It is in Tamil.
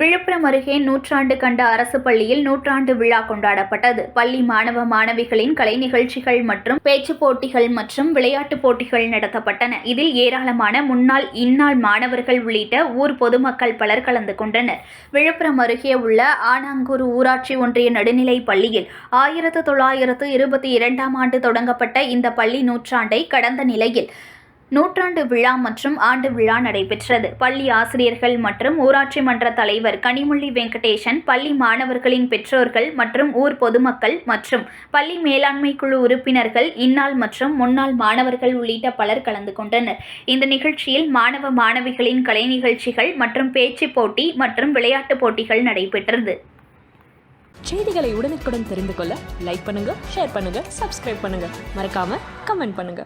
விழுப்புரம் அருகே நூற்றாண்டு கண்ட அரசு பள்ளியில் நூற்றாண்டு விழா கொண்டாடப்பட்டது. பள்ளி மாணவ மாணவிகளின் கலை நிகழ்ச்சிகள் மற்றும் பேச்சு போட்டிகள் மற்றும் விளையாட்டுப் போட்டிகள் நடத்தப்பட்டன. இதில் ஏராளமான முன்னாள் இந்நாள் மாணவர்கள் உள்ளிட்ட ஊர் பொதுமக்கள் பலர் கலந்து கொண்டனர். விழுப்புரம் அருகே உள்ள ஆனாங்கூர் ஊராட்சி ஒன்றிய நடுநிலை பள்ளியில் ஆயிரத்து தொள்ளாயிரத்து இருபத்தி இரண்டாம் ஆண்டு தொடங்கப்பட்ட இந்த பள்ளி நூற்றாண்டை கடந்த நிலையில் நூற்றாண்டு விழா மற்றும் ஆண்டு விழா நடைபெற்றது. பள்ளி ஆசிரியர்கள் மற்றும் ஊராட்சி மன்ற தலைவர் கனிமொழி வெங்கடேசன் பள்ளி மாணவர்களின் பெற்றோர்கள் மற்றும் ஊர் பொதுமக்கள் மற்றும் பள்ளி மேலாண்மை குழு உறுப்பினர்கள் இந்நாள் மற்றும் முன்னாள் மாணவர்கள் உள்ளிட்ட பலர் கலந்து கொண்டனர். இந்த நிகழ்ச்சியில் மாணவ மாணவிகளின் கலை நிகழ்ச்சிகள் மற்றும் பேச்சு போட்டி மற்றும் விளையாட்டுப் போட்டிகள் நடைபெற்றது. செய்திகளை உடனுக்குடன் தெரிந்து கொள்ள லைக் பண்ணுங்க ஷேர் பண்ணுங்க சப்ஸ்கிரைப் பண்ணுங்க. மறக்காம கமெண்ட் பண்ணுங்க.